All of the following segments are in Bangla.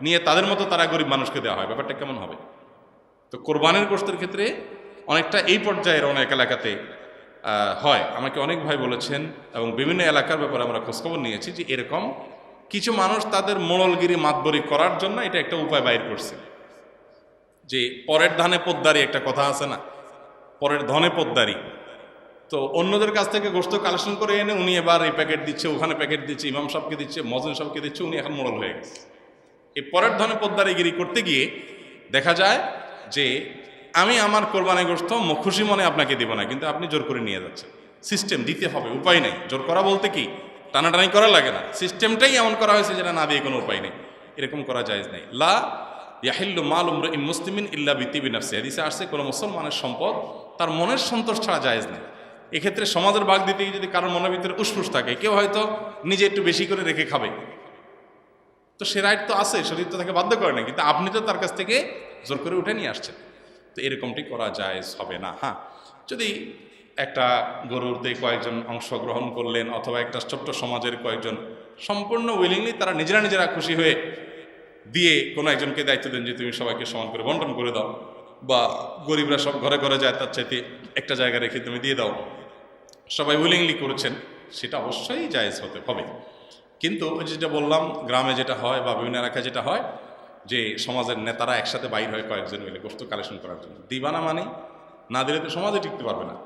নিয়ে তাদের মতো তারা গরিব মানুষকে দেওয়া হয়, ব্যাপারটা কেমন হবে? তো কোরবানির গোষ্ঠের ক্ষেত্রে অনেকটা এই পর্যায়ের অনেক এলাকাতে হয়। আমাকে অনেক ভাই বলেছেন এবং বিভিন্ন এলাকার ব্যাপারে আমরা খোঁজখবর নিয়েছি যে এরকম কিছু মানুষ তাদের মোড়লগিরি মাতবরি করার জন্য এটা একটা উপায় বাইর করছে। যে পরের ধানে পোদ্দারি একটা কথা আছে না? পরের ধনে পোদ্দারি। তো অন্যদের কাছ থেকে গোস্ত কালেকশন করে এনে উনি এবার এই প্যাকেট দিচ্ছে, ওখানে প্যাকেট দিচ্ছে, ইমাম সাহেবকে দিচ্ছে, মজন সাহেবকে দিচ্ছে, উনি এখন মোড়ল হয়ে গেছে। এই পরের ধনে পোদ্দারিগিরি করতে গিয়ে দেখা যায় যে আমি আমার কোরবানি গোস্ত ম- খুশি মনে আপনাকে দিব না, কিন্তু আপনি জোর করে নিয়ে যাচ্ছেন। সিস্টেম দিতে হবে, উপায় নেই। জোর করা বলতে কি? টানাটানি করা লাগে না। সিস্টেমটাই এমন করা হয়েছে যেটা না দিয়ে কোনো উপায় নেই। এরকম করা যায় নেই। লা ইয়াহিল্লু মাল উমর ইম মুসলিমিন ইল্লা বিতিবি নাফসি। হাদিসে আসছে, কোনো মুসলমানের সম্পদ তার মনের সন্তোষ ছাড়া জায়েজ নেই। এক্ষেত্রে সমাজের ভাগ দিতে যদি কারোর মনের ভিতরে উসফুস থাকে, কেউ হয়তো নিজে একটু বেশি করে রেখে খাবে। তো সে রাইট তো আছে শরীর তো তাকে বাধ্য করে না কিন্তু আপনি তো তার কাছ থেকে জোর করে উঠে নিয়ে আসছেন। তো এরকমটি করা যায়, হবে না হ্যাঁ। যদি একটা গরুরতে কয়েকজন অংশগ্রহণ করলেন, অথবা একটা ছোট্ট সমাজের কয়েকজন, সম্পূর্ণ উইলিংলি তারা নিজেরা নিজেরা খুশি হয়ে দিয়ে কোনো একজনকে দায়িত্ব দেন যে, তুমি সবাইকে সমান করে বন্টন করে দাও, বা গরিবরা সব ঘরে ঘরে যায়, তার চাইতে একটা জায়গা রেখে তুমি দিয়ে দাও। সবাই উইলিংলি করেছেন, সেটা অবশ্যই জায়েজ হতে হবে। কিন্তু ওই যেটা বললাম, গ্রামে যেটা হয় বা বিভিন্ন এলাকায় যেটা হয়, যে সমাজের নেতারা একসাথে বাইর হয় কয়েকজন মিলে গোষ্ঠ কালেকশন করার জন্য। দিবানা মানে না দিলে তো সমাজে টিকতে পারবে না।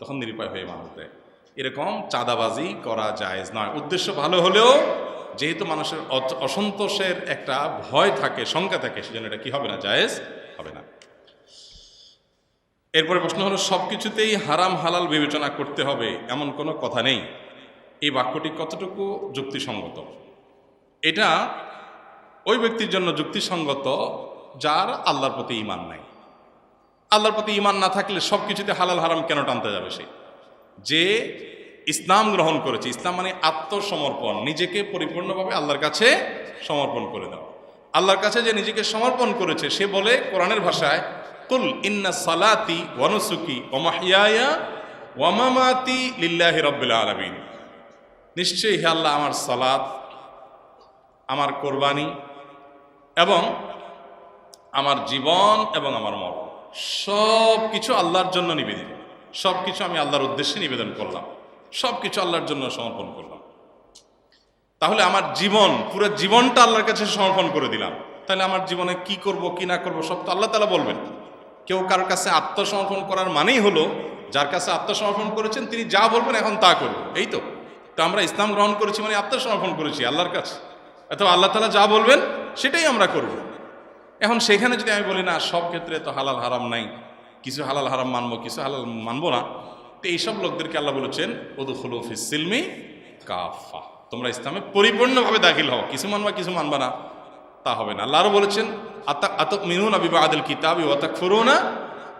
তখন নিরুপায় হয়ে মানুষ দেয়। এরকম চাঁদাবাজি করা জায়েজ নয়। উদ্দেশ্য ভালো হলেও যেহেতু মানুষের অসন্তোষের একটা ভয় থাকে, শঙ্কা থাকে, সেজন্য এটা কি হবে না? জায়েজ হবে না। এরপরে প্রশ্ন হলো সব কিছুতেই হারাম হালাল বিবেচনা করতে হবে, এমন কোনো কথা নেই। এই বাক্যটি কতটুকু যুক্তিসঙ্গত? এটা ওই ব্যক্তির জন্য যুক্তিসঙ্গত যার আল্লাহর প্রতি ইমান নাই। আল্লাহর প্রতি ইমান না থাকলে সব কিছুতে হালাল হারাম কেন টানতে যাবে সে? যে ইসলাম গ্রহণ করেছে, ইসলাম মানে আত্মসমর্পণ, নিজেকে পরিপূর্ণভাবে আল্লাহর কাছে সমর্পণ করে দেওয়া আল্লাহর কাছে যে নিজেকে সমর্পণ করেছে, সে বলে কোরআনের ভাষায়, কুল ইন্না সালাতি ওয়ানুসুকি ওমাহিয়া ওয়ামামাতি লিল্লাহি রব্বিল আলামিন। নিশ্চয়ই হে আল্লাহ আমার সালাদ আমার কোরবানি এবং আমার জীবন এবং আমার মরণ। সব কিছু আল্লাহর জন্য নিবেদিত। সব কিছু আমি আল্লাহর উদ্দেশ্যে নিবেদন করলাম। সব কিছু আল্লাহর জন্য সমর্পণ করলাম। তাহলে আমার জীবন, পুরো জীবনটা আল্লাহর কাছে সমর্পণ করে দিলাম। তাহলে আমার জীবনে কি করব, কি না করব, সব তো আল্লাহ তালা বলবেন। কেউ কারোর কাছে আত্মসমর্পণ করার মানেই হলো, যার কাছে আত্মসমর্পণ করেছেন, তিনি যা বলবেন এখন তা করব এই তো। তো আমরা ইসলাম গ্রহণ করেছি মানে আত্মসমর্পণ করেছি, আল্লাহর কাছে। অথবা আল্লাহ তালা যা বলবেন, সেটাই আমরা করব। এখন সেখানে যদি আমি বলি, না, সব ক্ষেত্রে তো হালাল হারাম নাই, কিছু হালাল হারাম মানবো, কিছু হালাল মানবো না। তো এইসব লোকদেরকে আল্লাহ বলেছেন ওদুখুলু ফিসিলমি কাফা তোমরা ইসলামে পরিপূর্ণভাবে দাখিল হও, কিছু মানবা কিছু মানবা না, তা হবে না। আল্লাহ আরও বলেছেন, আতা আতক না বিবাহ আদিল কিতাব ওয়াতাক ফুরুনা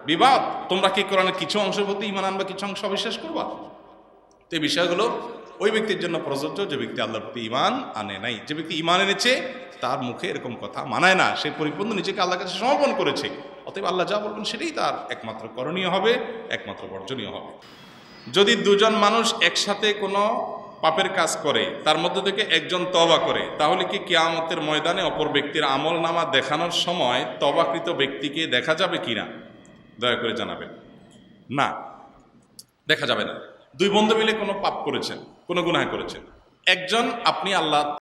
বিবাদ। তোমরা কি কোরআনের কিছু অংশের প্রতি ইমান আনবা, কিছু অংশ অবিশ্বাস করবা? তো এই বিষয়গুলো ওই ব্যক্তির জন্য প্রযোজ্য যে ব্যক্তি আল্লাহর প্রতি ইমান আনে নাই। যে ব্যক্তি ইমান এনেছে, তার মুখে এরকম কথা মানায় না। সে পরিপূর্ণ নিজেকে আল্লাহর কাছে সমর্পণ করেছে। অতএব আল্লাহ যা বলবেন সেটাই তার একমাত্র করণীয় হবে, একমাত্র বর্জনীয় হবে। যদি দুজন মানুষ একসাথে কোনো পাপের কাজ করে, তার মধ্যে থেকে একজন তবা করে, তাহলে কি কিয়ামতের ময়দানে অপর ব্যক্তির আমল নামা দেখানোর সময় তবাকৃত ব্যক্তিকে দেখা যাবে কিনা? দয়া করে জানাবেন। না, দেখা যাবে না। দুই বন্ধু মিলে কোনো পাপ করেছেন কোনো গুনাহ করেছেন। একজন আপনি আল্লাহ